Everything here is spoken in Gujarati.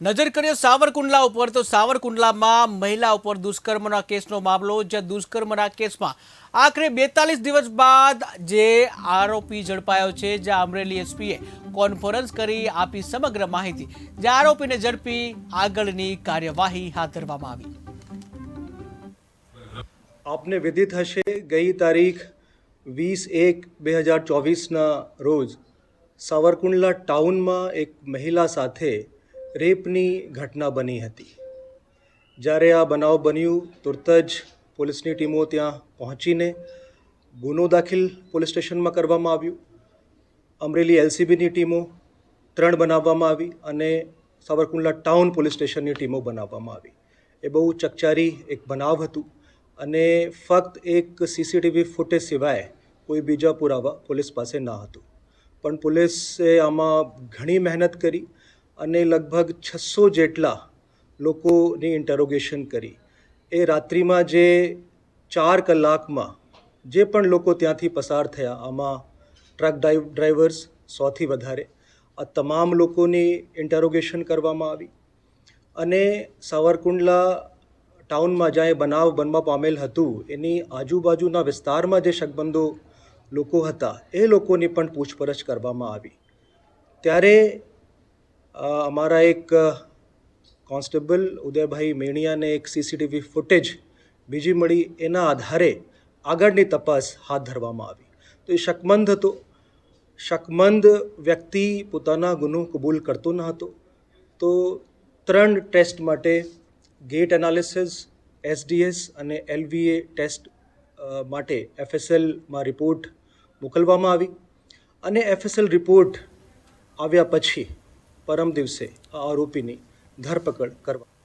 નજર કરીએ સાવરકુંડલા ઉપર, તો સાવરકુંડલામાં મહિલા ઉપર દુષ્કર્મના કેસનો મામલો, જ્યાં દુષ્કર્મના કેસમાં આખરે બેતાલીસ દિવસ બાદ જે આરોપી ઝડપાયો છે, જ્યાં અમરેલી એસપીએ કોન્ફરન્સ કરી આપી સમગ્ર માહિતી. જે આરોપીને ઝડપી આગળની કાર્યવાહી હાથ ધરવામાં આવી. આપને વિદિત હશે, ગઈ તારીખ વીસ એક બે હજાર ચોવીસના રોજ સાવરકુંડલા ટાઉનમાં એક મહિલા સાથે રેપની ઘટના બની હતી. જ્યારે આ બનાવ બન્યું, તુરત જ પોલીસની ટીમો ત્યાં પહોંચીને ગુનો દાખલ પોલીસ સ્ટેશનમાં કરવામાં આવ્યું. અમરેલી એલસીબીની ટીમો ત્રણ બનાવવામાં આવી અને સાવરકુંડલા ટાઉન પોલીસ સ્ટેશનની ટીમો બનાવવામાં આવી. એ બહુ ચકચારી એક બનાવ હતું અને ફક્ત એક સીસીટીવી ફૂટેજ સિવાય કોઈ બીજા પુરાવા પોલીસ પાસે ન હતું. પણ પોલીસે આમાં ઘણી મહેનત કરી અને લગભગ છસો જેટલા લોકોની ઇન્ટરોગેશન કરી. એ રાત્રિમાં જે ચાર કલાકમાં જે પણ લોકો ત્યાંથી પસાર થયા, આમાં ટ્રક ડ્રાઈવ ડ્રાઈવર્સ સોથી વધારે, આ તમામ લોકોની ઇન્ટરોગેશન કરવામાં આવી. અને સાવરકુંડલા ટાઉનમાં જ્યાં એ બનાવ બનવા પામેલ હતું, એની આજુબાજુના વિસ્તારમાં જે શકબંધો લોકો હતા, એ લોકોની પણ પૂછપરછ કરવામાં આવી. ત્યારે અમારા એક કોન્સ્ટેબલ ઉદયભાઈ મેણિયાને એક સીસીટીવી ફૂટેજ બીજી મળી એના આધારે આગળની તપાસ હાથ ધરવામાં આવી. તો એ શકમંદ હતો. શકમંદ વ્યક્તિ પોતાના ગુનો કબૂલ કરતો ન હતો. તો ત્રણ ટેસ્ટ માટે ગેટ એનાલિસિસ, એસડીએસ અને એલવીએ ટેસ્ટ માટે એફએસએલમાં રિપોર્ટ મોકલવામાં આવી. અને એફએસએલ રિપોર્ટ આવ્યા પછી પરમ દિવસે આરોપીની ધરપકડ કરવા